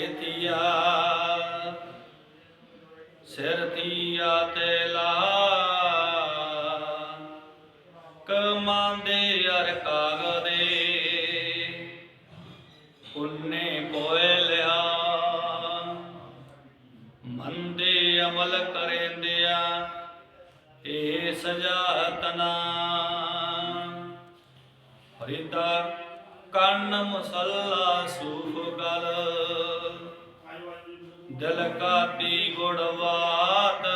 ਥੀਆ ਸਿਰ ਥੀਆ ਤੇ ਲਾ। ਕਮਾਂਦੇ ਅਰ ਕਾਗਦੇ, ਪੁੰਨੇ ਕੋਏ ਲਿਆ। ਮੰਦੇ ਅਮਲ ਕਰੇਂਦਿਆ, ਏ ਸਜਾਤਨਾ ਫਰੀਦਾ, ਕੰਨ ਮਸੱਲਾ ਸੂਫ ਗਲ। ਦਿਲ ਕਾਤੀ ਗੁੜਵਾਤ।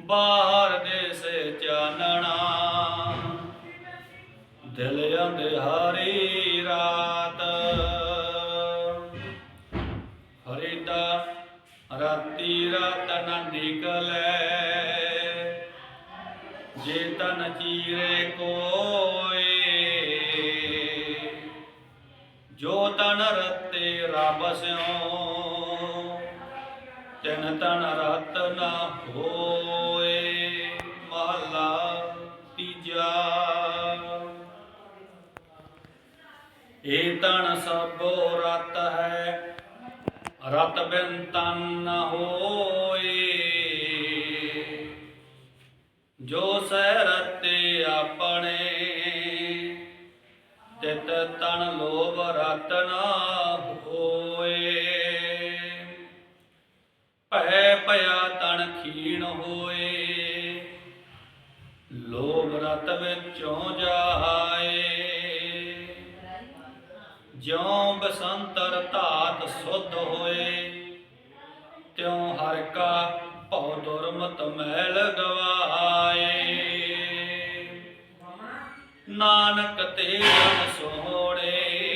ਬਾਹਰ ਦੇਸੇ ਚਾਨਣਾ। ਦਿਲ ਅੰਧਿਆਰੀ ਰਾਤ। ਹਰੀ ਦਾ ਰਾਤੀ ਰਾਤ ਨਾ ਨਿਕਲੇ। ਜੇ ਤਨ ਚੀਰੇ ਕੋ ਤਨ ਰਤੇ ਰੱਬ ਸਿਓ ਤਿਨ ਤਨ ਰਤ ਨਾ ਹੋਏ ਮਹਲਾ ਤੀਜਾ। ਏ ਤਨ ਸਭੋ ਰਤ ਹੈ, ਰਤ ਬਿਨ ਤਨ ਨ ਹੋਏ। ਜੋ ਸਹਿ ਰਤੇ ਆਪਣੇ ਤਿਤ ਤਨ ਲੋਭ ਰਤ ਨਾ ਹੋਏ। ਭੈ ਭਇਆ ਤਨ ਖੀਣ ਹੋਏ। ਲੋਭ ਰਤ ਵਿੱਚੋਂ ਜਾਏ। ਜਿਉ ਬਸੰਤਰ ਧਾਤ ਸੁਧ ਹੋਏ। ਤਿਉ ਹਰ ਕਾ ਭਉ ਦੁਰਮਤ ਮੈਲ ਗਵਾ ਨਾਨਕ ਤੇਰਾ ਸੋਹਣੇ।